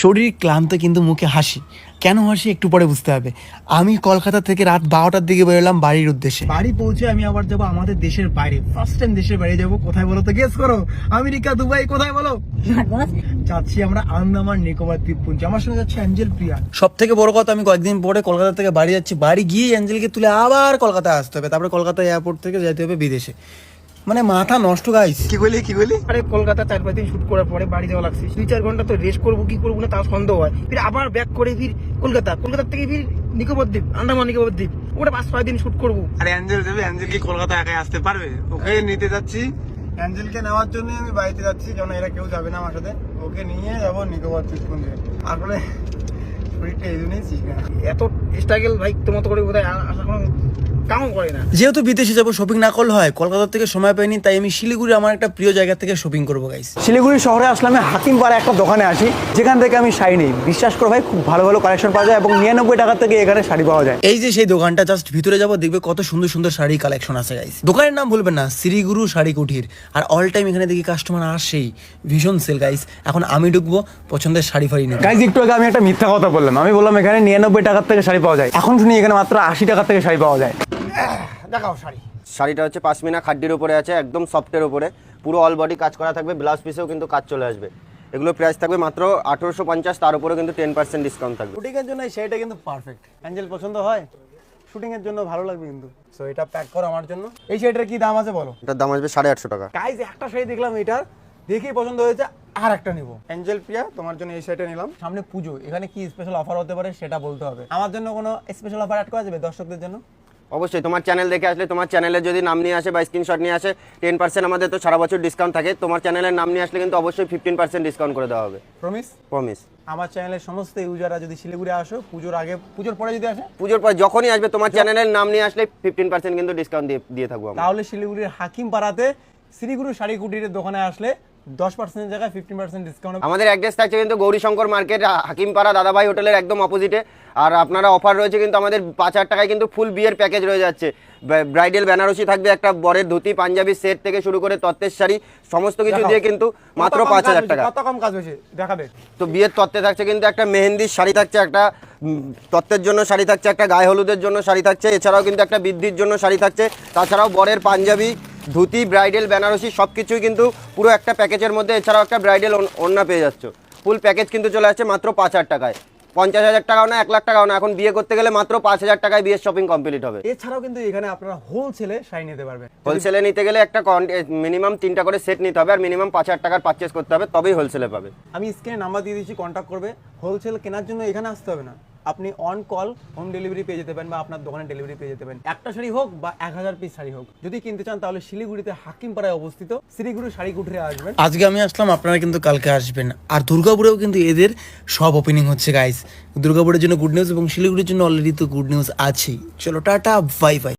শরীর ক্লান্ত কিন্তু মুখে হাসি। কেন হাসি একটু পরে বুঝতে হবে। আমি কলকাতা থেকে রাত বারোটার দিকে বেরোলাম বাড়ির উদ্দেশ্যে। বাড়ি পৌঁছে আমি আবার যাব আমাদের দেশের বাইরে। ফার্স্ট টাইম দেশের বাইরে যাব কোথায় বলো তো গেস করো। আমেরিকা দুবাই কোথায় বলো? যাচ্ছি আমরা আন্দামান নিকোবর দ্বীপপুঞ্জ। আমার সঙ্গে যাচ্ছে অ্যাঞ্জেল প্রিয়া। সব থেকে বড় কথা আমি কয়েকদিন পরে কলকাতা থেকে বাড়ি যাচ্ছি। বাড়ি গিয়ে অ্যাঞ্জেলকে তুলে আবার কলকাতায় আসতে হবে। তারপরে কলকাতা এয়ারপোর্ট থেকে যেতে হবে বিদেশে। মানে মাথা নষ্ট গাইস কি বলি কি বলি? আরে কলকাতা চার পাঁচ দিন শুট করার পরে বাড়ি যাওয়া লাগছে। দুই চার ঘণ্টা তো রেস্ট করব কি করব না তাও সন্দেহ হয়। ফির আবার ব্যাক করে ফির কলকাতা। কলকাতা থেকে ফির নিকোবর দ্বীপ আন্দামান নিকোবর দ্বীপ ওটা পাঁচ ছয় দিন শুট করব। আরে অ্যাঞ্জেল যাবে অ্যাঞ্জেল কি কলকাতা একাই আসতে পারবে? ওকে নিতে যাচ্ছি। অ্যাঞ্জেলকে নেওয়ার জন্য আমি বাড়িতে যাচ্ছি কারণ এরা কেউ যাবে না আমার সাথে। ওকে নিয়ে যাব নিকোবর দ্বীপপুঞ্জে তারপরে শরীরটা এই জন্যই ঠিক না। এত স্ট্রাগল ভাই তোমার মতো করে বোধহয় আ- আসা কোনো কামও করে না। যেহেতু বিদেশে যাব শপিং না করলে হয় কলকাতা থেকে সময় পাইনি তাই আমি শিলিগুড়ি আমার একটা প্রিয় জায়গা থেকে শপিং করব গাইস শিলিগুড়ি শহরে আসলে আমি হাকিমপাড়া একটা দোকানে আসি যেখান থেকে আমি শাড়ি নিই। বিশ্বাস করো ভাই খুব ভালো ভালো কালেকশন পাওয়া যায় এবং নিরানব্বই টাকা থেকে এখানে শাড়ি পাওয়া যায়। এই যে সেই দোকানটা জাস্ট ভিতরে যাব দেখবে কত সুন্দর সুন্দর শাড়ি কালেকশন আছে গাইস দোকানের নাম বলবেন না শ্রীগুরু শাড়ি কুঠির আর অল টাইম এখানে দেখি কাস্টমার আসেই ভীষণ সেল গাইস এখন আমি ঢুকবো পছন্দের শাড়ি ফাড়ি নেব। গাইজ একটু আগে আমি একটা মিথ্যা কথা বললাম আমি বললাম এখানে নিরানব্বই টাকার থেকে শাড়ি পাওয়া যায়। এখন শুনি এখানে মাত্র আশি টাকার থেকে শাড়ি পাওয়া যায়। দেখাও শাড়ি। শাড়িটা হচ্ছে পাশমিনা খাড্ডির উপরে আছে একদম সফটের উপরে। পুরো অল বডি কাজ করা থাকবে ব্লাউজ পিসেও কিন্তু কাজ চলে আসবে। এগুলো প্রাইস থাকবে মাত্র আঠেরোশো পঞ্চাশ তার উপরে কিন্তু টেন পার্সেন্ট ডিসকাউন্ট থাকবে। শুটিংয়ের জন্য এই শাড়িটা কিন্তু পারফেক্ট অ্যাঞ্জেল পছন্দ হয়? শুটিংয়ের জন্য ভালো লাগবে কিন্তু। সো এটা প্যাক করো আমার জন্য। এই শাড়িটার কি দাম আছে বলো? এটার দাম আসবে সাড়ে আটশো টাকা। গাইজ একটা শাড়ি দেখলাম এটার। দেখেই পছন্দ হয়েছে আর একটা নেব। অ্যাঞ্জেল প্রিয়া তোমার জন্য এই শাড়িটা নিলাম। সামনে পুজো এখানে কি স্পেশাল অফার হতে পারে সেটা বলতে হবে। আমার জন্য কোনো স্পেশাল অফার অ্যাড করা যাবে দর্শকদের জন্য? অবশ্যই তোমার চ্যানেল দেখে আসলে তোমার চ্যানেলে যদি নাম নিয়ে আসে বা স্ক্রিনশট নিয়ে আসে টেন পার্সেন্ট আমাদের তো সারা বছর ডিসকাউন্ট থাকে। তোমার চ্যানেলের নাম নিয়ে আসলে কিন্তু অবশ্যই ফিফটিন পার্সেন্ট ডিসকাউন্ট করে দেওয়া হবে। প্রমিস প্রমিস আমার চ্যানেলের সমস্ত ইউজাররা যদি শিলিগুড়ি আসো পুজোর আগে পুজোর পরে যদি আসে? পুজোর পর যখনই আসবে তোমার চ্যানেলের নাম নিয়ে আসলে ফিফটিন পার্সেন্ট কিন্তু ডিসকাউন্ট দিয়ে দিয়ে থাকব তাহলে শিলিগুড়ির হাকিম পাড়াতে শ্রীগুরু শাড়ি কুটির দোকানে আসলে দশ পার্সেন্টের জায়গায় ফিফটিন পার্সেন্ট ডিসকাউন্ট আমাদের অ্যাড্রেস থাকছে কিন্তু গৌরীশঙ্কর মার্কেট হাকিমপাড়া দাদাভাই হোটেলের একদম অপোজিটে আর আপনারা অফার রয়েছে কিন্তু আমাদের পাঁচ হাজার টাকায় কিন্তু ফুল বিয়ের প্যাকেজ রয়ে যাচ্ছে। ব্রাইডাল বেনারসি থাকবে একটা বরের ধুতি পাঞ্জাবি সেট থেকে শুরু করে তত্ত্বের শাড়ি সমস্ত কিছু দিয়ে কিন্তু মাত্র পাঁচ হাজার টাকা। কত কম কাজ হয়েছে দেখাবে। তো বিয়ের তত্ত্বে থাকছে কিন্তু একটা মেহেন্দির শাড়ি থাকছে একটা তত্ত্বের জন্য শাড়ি থাকছে একটা গায়ে হলুদের জন্য শাড়ি থাকছে এছাড়াও কিন্তু একটা বৃদ্ধির জন্য শাড়ি থাকছে। তাছাড়াও বরের পাঞ্জাবি ধুতি ব্রাইডাল বেনারসি সব কিছুই কিন্তু পুরো একটা প্যাকেজের মধ্যে। এছাড়াও একটা ব্রাইডাল ওড়না পেয়ে যাচ্ছ। ফুল প্যাকেজ কিন্তু চলে আসছে মাত্র পাঁচ হাজার টাকায়। পঞ্চাশ হাজার টাকাও না এক লাখ টাকাও না। এখন বিয়ে করতে গেলে মাত্র পাঁচ হাজার টাকায় বিয়ের শপিং কমপ্লিট হবে। এছাড়াও কিন্তু এখানে আপনারা হোলসেলে শাড়ি নিতে পারবেন। হোলসেলে নিতে গেলে একটা মিনিমাম তিনটা করে সেট নিতে হবে আর মিনিমাম পাঁচ হাজার টাকার পারচেস করতে হবে তবেই হোলসেলে পাবে। আমি স্ক্রিনে নাম্বার দিয়ে দিচ্ছি কন্ট্যাক্ট করবে। হোলসেল কেনার জন্য এখানে আসতে হবে না। আপনি অন কল হোম ডেলিভারি পেয়ে যেতে পারেন বা আপনার দোকানে ডেলিভারি পেয়ে যেতে পারেন। একটা শাড়ি হোক বা এক হাজার পিস শাড়ি হোক, যদি কিনতে চান তাহলে শিলিগুড়িতে হাকিমপাড়ায় অবস্থিত শ্রীগুরু শাড়ি কুঠরে আসবেন। আজকে আমি আসলাম, আপনারা কিন্তু কালকে আসবেন। আর দুর্গাপুরেও কিন্তু এদের সব ওপেনিং হচ্ছে গাইস দুর্গাপুরের জন্য গুড নিউজ এবং শিলিগুড়ির জন্য অলরেডি তো গুড নিউজ আছেই। চলো, টাটা বাই বাই